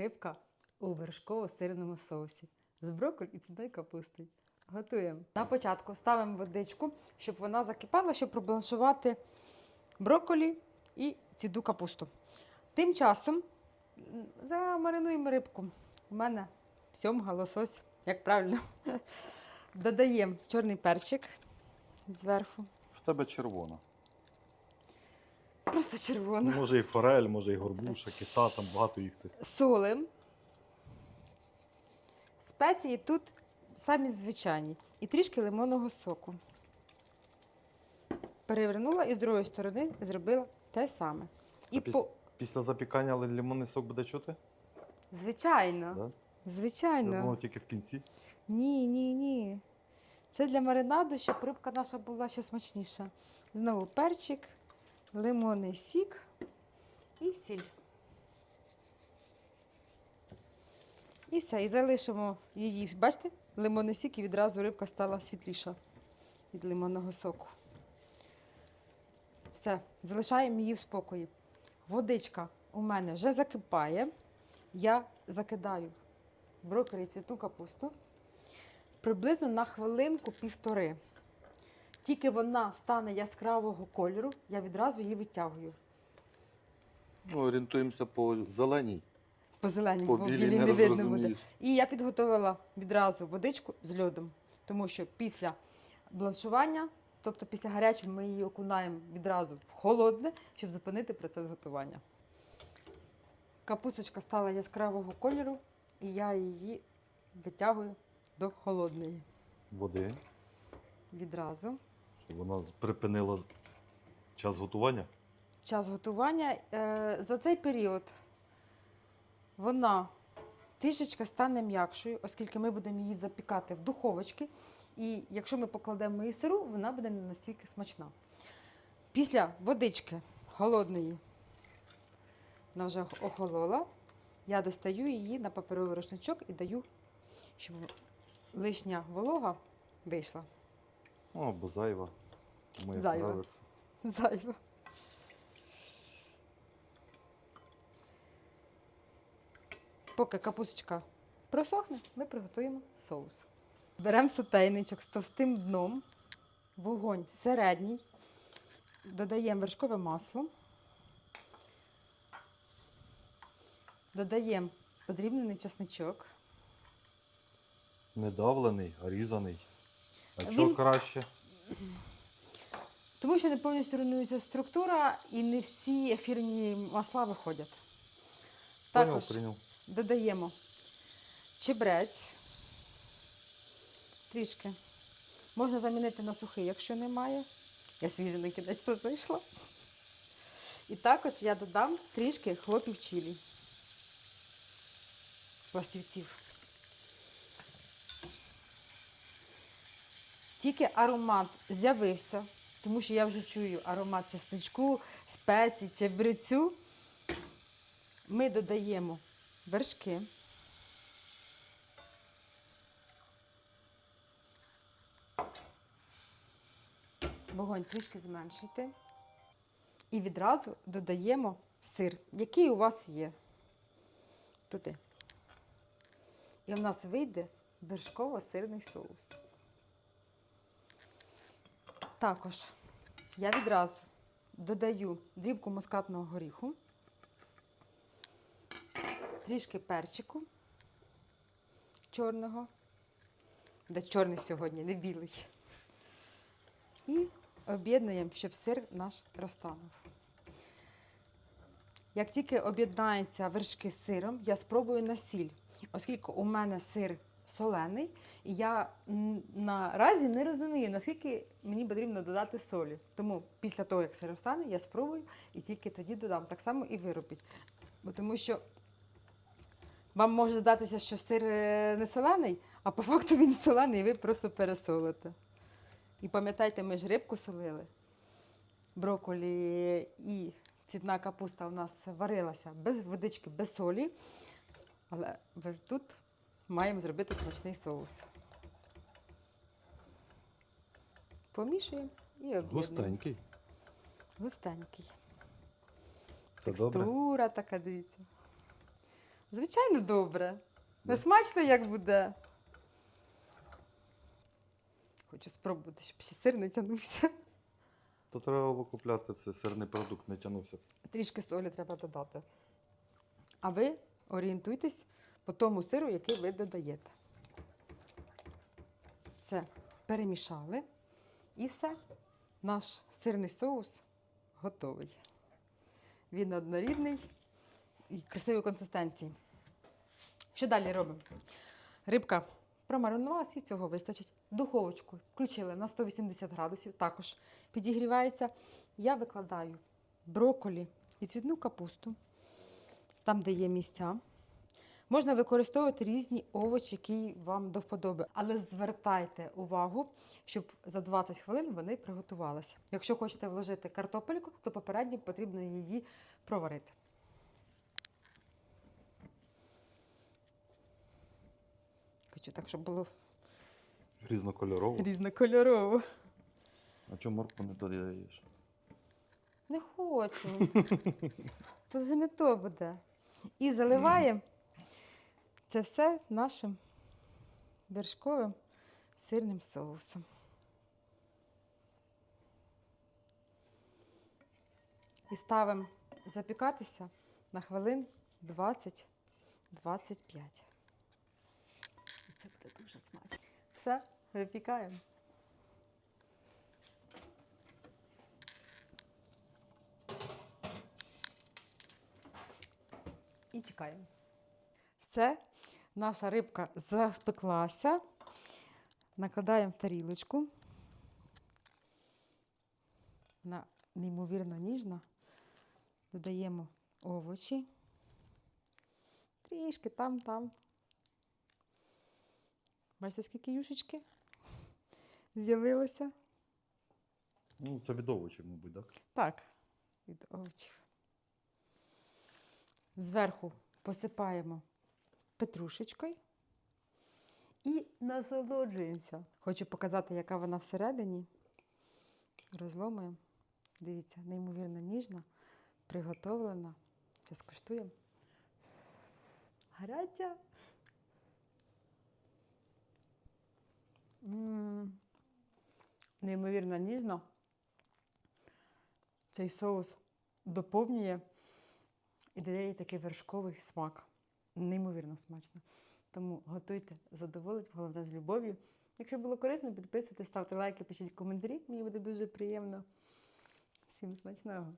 рибка у вершково-сирному соусі з брокколі і цвітною капустою. Готуємо. На початку ставимо водичку, щоб вона закипала, щоб пробланшувати брокколі і цвітну капусту. Тим часом замаринуємо рибку. У мене сьомга, лосось, як правильно. Додаємо чорний перчик зверху. В тебе червона. Просто червоно. Може і форель, може і горбуша, кита, там багато їх цих. солим. Спеції тут самі звичайні. І трішки лимонного соку. Перевернула і з другої сторони зробила те саме. І А піс- по... Після запікання ли- лимонний сок буде чути? Звичайно. Да? Звичайно. Я думав, тільки в кінці. Ні, ні, ні. Це для маринаду, щоб рибка наша була ще смачніша. Знову перчик, лимонний сік і сіль. І все, і залишимо її. Бачите, лимонний сік, і відразу рибка стала світліша від лимонного соку. Все, залишаємо її в спокої. Водичка у мене вже закипає. Я закидаю брокколі і цвітну капусту приблизно на хвилинку-півтори. Тільки вона стане яскравого кольору, я відразу її витягую. Ну, орієнтуємося по зеленій. По зеленій, По бо білій білій не не видно буде. І я підготувала відразу водичку з льодом, тому що після бланшування, тобто після гарячого, ми її окунаємо відразу в холодне, щоб зупинити процес готування. Капусточка стала яскравого кольору, і я її витягую до холодної Води, відразу. Щоб вона припинила час готування. час готування. Е, За цей період вона трішечки стане м'якшою, оскільки ми будемо її запікати в духовочці. І якщо ми покладемо її сиру, вона буде не настільки смачна. Після водички холодної, вона вже охолола, я достаю її на паперовий рушничок і даю, щоб лишня волога вийшла. Ну, або зайва. Як Зайва. нравиться. Поки капусточка просохне, ми приготуємо соус. Беремо сотейничок з товстим дном, вогонь середній, додаємо вершкове масло, додаємо подрібнений чесничок. Не давлений, а різаний. А Він- що краще? Тому що не повністю руйнується структура і не всі ефірні масла виходять. Також прийняв. додаємо чебрець трішки. Можна замінити на сухий, якщо немає. Я не кидать то зайшла. І також я додам трішки хлопів чилі. Пластівців. Тільки аромат з'явився, тому що я вже чую аромат чесничку, спецій, чебрецю. Ми додаємо вершки. Вогонь трішки зменшити. І відразу додаємо сир, який у вас є. Туди. І в нас вийде вершково-сирний соус. Також я відразу додаю дрібку мускатного горіху, трішки перчику чорного. Де чорний сьогодні, не білий. І об'єднуємо, щоб сир наш розтанув. Як тільки об'єднаються вершки з сиром, я спробую на сіль, оскільки у мене сир солений, і я наразі не розумію, наскільки мені потрібно додати солі. Тому після того, як сир розтане, я спробую і тільки тоді додам. Так само і ви робіть. Бо тому що вам може здатися, що сир е, не солений, а по факту він солений, і ви просто пересолите. І пам'ятайте, ми ж рибку солили. Броколі і цвітна капуста у нас варилася без водички, без солі. Але тут маємо зробити смачний соус. Помішуємо і об'єднуємо. Густенький. Густенький. Це добре. Текстура така, дивіться. Звичайно, добре. Не смачно як буде. Хочу спробувати, щоб ще сир не тягнувся. То треба було купляти цей сирний продукт, не тягнувся. Трішки солі треба додати. А ви орієнтуйтесь по тому сиру, який ви додаєте. Все, перемішали. І все. Наш сирний соус готовий. Він однорідний і красивої консистенції. Що далі робимо? Рибка промаринувалася і цього вистачить. Духовочку включили на 180 градусів, також підігрівається. Я викладаю брокколі і цвітну капусту, там, де є місця. Можна використовувати різні овочі, які вам до вподоби. Але звертайте увагу, щоб за 20 хвилин вони приготувалися. Якщо хочете вложити картопельку, то попередньо потрібно її проварити. Хочу так, щоб було Різнокольорово. різнокольорово. А чому моркву не додаєш? Не хочу. Тут вже не то буде. І заливаємо це все нашим вершковим сирним соусом. І ставимо запікатися на хвилин 20-25. І це буде дуже смачно. Все, випікаємо. і чекаємо. Все, наша рибка запеклася. Накладаємо в тарілочку. Вона неймовірно ніжна. Додаємо овочі. Трішки там-там. Бачите, скільки юшечки з'явилося? Ну, це від овочів, мабуть, так? Так, від овочів. Зверху посипаємо петрушечкою і насолоджуємося. Хочу показати, яка вона всередині. Розломуємо. Дивіться, неймовірно ніжна, приготовлена. Зараз куштуємо. Гаряча. М, Неймовірно ніжна. Цей соус доповнює і дає такий вершковий смак. Неймовірно смачно. Тому готуйте, задоволить, головне з любов'ю. Якщо було корисно, підписуйтесь, ставте лайки, пишіть коментарі. Мені буде дуже приємно. Всім смачного!